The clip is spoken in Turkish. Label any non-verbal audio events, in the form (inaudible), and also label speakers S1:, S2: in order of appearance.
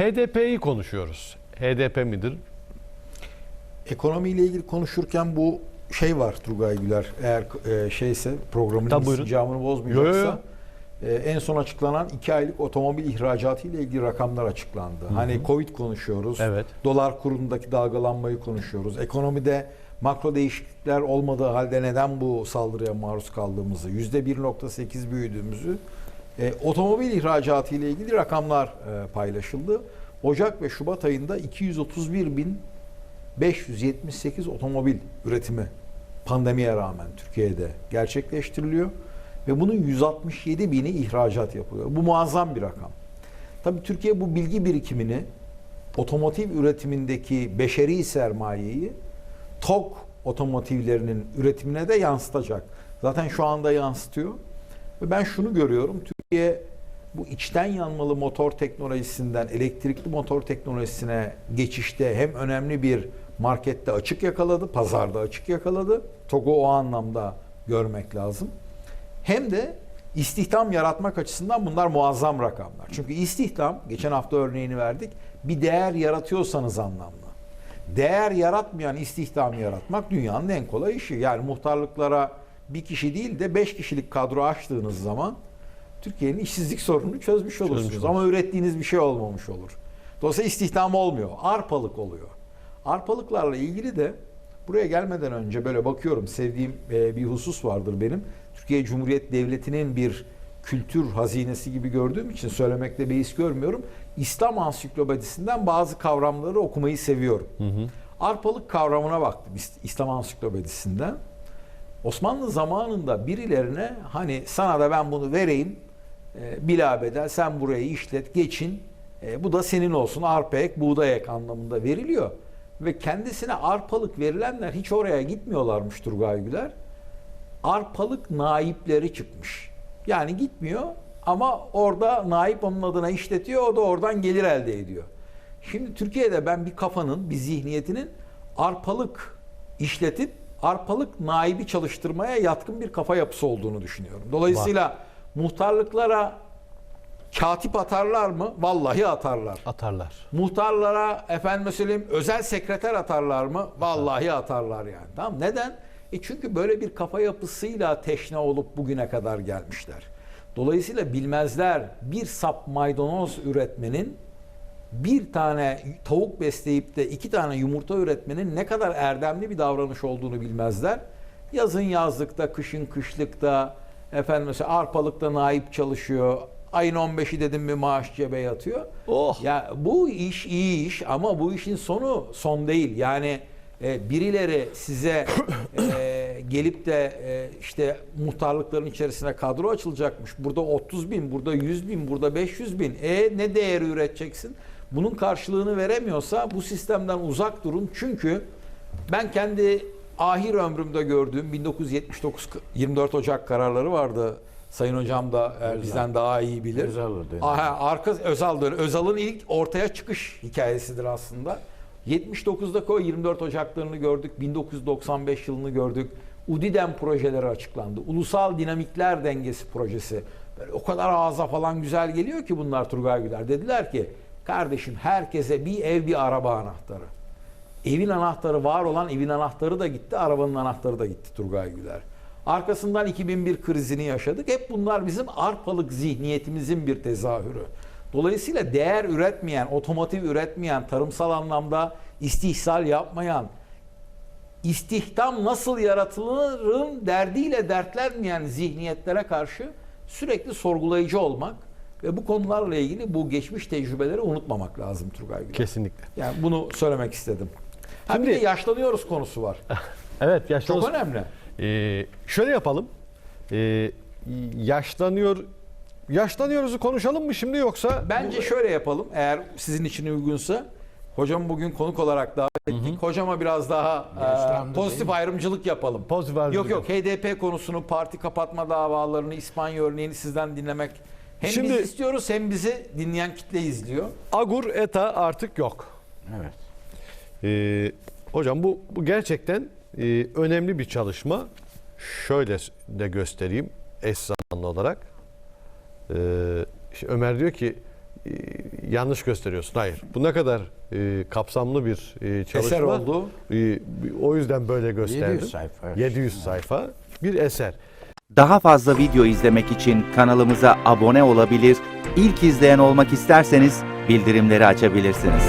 S1: HDP'yi konuşuyoruz. HDP midir?
S2: Ekonomiyle ilgili konuşurken bu şey var Turgay Güler. Eğer e, şeyse programın
S1: buyurun.
S2: insicamını bozmayacaksa.
S1: Yo, yo,
S2: e, en son açıklanan iki aylık otomobil ihracatı ile ilgili rakamlar açıklandı. Hani Covid konuşuyoruz.
S1: Evet.
S2: Dolar kurundaki dalgalanmayı konuşuyoruz. Ekonomide makro değişiklikler olmadığı halde neden bu saldırıya maruz kaldığımızı, %1.8 büyüdüğümüzü, e, otomobil ihracatı ile ilgili rakamlar e, paylaşıldı. Ocak ve Şubat ayında 231 bin 578 otomobil üretimi pandemiye rağmen Türkiye'de gerçekleştiriliyor ve bunun 167 bini ihracat yapılıyor. Bu muazzam bir rakam. Tabii Türkiye bu bilgi birikimini otomotiv üretimindeki beşeri sermayeyi TOG otomotivlerinin üretimine de yansıtacak. Zaten şu anda yansıtıyor. Ve ben şunu görüyorum. Türkiye bu içten yanmalı motor teknolojisinden elektrikli motor teknolojisine geçişte hem önemli bir markette açık yakaladı, pazarda açık yakaladı. TOG'u o anlamda görmek lazım. Hem de istihdam yaratmak açısından bunlar muazzam rakamlar. Çünkü istihdam, geçen hafta örneğini verdik, bir değer yaratıyorsanız anlamlı. Değer yaratmayan istihdam yaratmak dünyanın en kolay işi. Yani muhtarlıklara bir kişi değil de beş kişilik kadro açtığınız zaman Türkiye'nin işsizlik sorununu çözmüş olursunuz.
S1: Çözmüş
S2: Ama ürettiğiniz bir şey olmamış olur. Dolayısıyla istihdam olmuyor. Arpalık oluyor. Arpalıklarla ilgili de buraya gelmeden önce böyle bakıyorum sevdiğim e, bir husus vardır benim. Türkiye Cumhuriyet Devleti'nin bir kültür hazinesi gibi gördüğüm için söylemekte beis görmüyorum. İslam ansiklopedisinden bazı kavramları okumayı seviyorum. Arpalık kavramına baktım İs- İslam ansiklopedisinden. Osmanlı zamanında birilerine hani sana da ben bunu vereyim e, bilabedel sen burayı işlet geçin e, bu da senin olsun arpa ek buğday ek anlamında veriliyor. Ve kendisine arpalık verilenler hiç oraya gitmiyorlarmış Turgay Güler. Arpalık naipleri çıkmış. Yani gitmiyor ama orada naip onun adına işletiyor o da oradan gelir elde ediyor. Şimdi Türkiye'de ben bir kafanın, bir zihniyetinin arpalık işletip arpalık naibi çalıştırmaya yatkın bir kafa yapısı olduğunu düşünüyorum. Dolayısıyla muhtarlıklara katip atarlar mı? Vallahi atarlar.
S1: Atarlar.
S2: Muhtarlara efendim söyleyeyim özel sekreter atarlar mı? Vallahi atarlar yani. Tamam neden? E çünkü böyle bir kafa yapısıyla teşne olup bugüne kadar gelmişler. Dolayısıyla bilmezler bir sap maydanoz üretmenin bir tane tavuk besleyip de iki tane yumurta üretmenin ne kadar erdemli bir davranış olduğunu bilmezler. Yazın yazlıkta, kışın kışlıkta, efendim mesela arpalıkta naip çalışıyor. Ayın 15'i dedim mi maaş cebe yatıyor.
S1: Oh.
S2: Ya bu iş iyi iş ama bu işin sonu son değil. Yani e, birileri size e, gelip de e, işte muhtarlıkların içerisine kadro açılacakmış. Burada 30 bin, burada 100 bin, burada 500 bin. E ne değeri üreteceksin? Bunun karşılığını veremiyorsa bu sistemden uzak durun. Çünkü ben kendi ahir ömrümde gördüğüm 1979 24 Ocak kararları vardı. Sayın hocam da e, bizden daha iyi bilir.
S3: Özal'ın dönemi.
S2: Aha, arka Özal dönemi. Özal'ın ilk ortaya çıkış hikayesidir aslında. 79'daki o 24 Ocaklarını gördük. 1995 yılını gördük. UDİDEM projeleri açıklandı. Ulusal Dinamikler Dengesi projesi. Böyle o kadar ağza falan güzel geliyor ki bunlar Turgay Güler. Dediler ki kardeşim herkese bir ev bir araba anahtarı. Evin anahtarı var olan evin anahtarı da gitti, arabanın anahtarı da gitti Turgay Güler. Arkasından 2001 krizini yaşadık. Hep bunlar bizim arpalık zihniyetimizin bir tezahürü. Dolayısıyla değer üretmeyen, otomotiv üretmeyen, tarımsal anlamda istihsal yapmayan, istihdam nasıl yaratılırın derdiyle dertlenmeyen zihniyetlere karşı sürekli sorgulayıcı olmak ve bu konularla ilgili bu geçmiş tecrübeleri unutmamak lazım Turgay Güler.
S1: Kesinlikle.
S2: Yani bunu söylemek istedim. Ha bir
S1: Şimdi-
S2: de yaşlanıyoruz konusu var. (laughs)
S1: Evet yaşlı
S2: Çok önemli.
S1: Ee, şöyle yapalım. Ee, yaşlanıyor yaşlanıyoruzu konuşalım mı şimdi yoksa
S2: Bence şöyle yapalım eğer sizin için uygunsa. Hocam bugün konuk olarak davet ettik. Hocama biraz daha e, pozitif
S3: değil
S2: ayrımcılık yapalım.
S1: Pozitif ayrımcılık
S2: Yok yok HDP konusunu, parti kapatma davalarını, İspanya örneğini sizden dinlemek hem
S1: Şimdi-
S2: biz istiyoruz hem bizi dinleyen kitle izliyor.
S1: Agur ETA artık yok.
S3: Evet.
S1: Ee, hocam bu, bu gerçekten e, önemli bir çalışma. Şöyle de göstereyim eş zamanlı olarak. Ee, işte Ömer diyor ki e, yanlış gösteriyorsun. Hayır. Bu ne kadar e, kapsamlı bir e, çalışma.
S2: Eser oldu.
S1: E, o yüzden böyle gösterdim.
S2: 700 sayfa, evet.
S1: 700 sayfa bir eser.
S3: Daha fazla video izlemek için kanalımıza abone olabilir, ilk izleyen olmak isterseniz bildirimleri açabilirsiniz.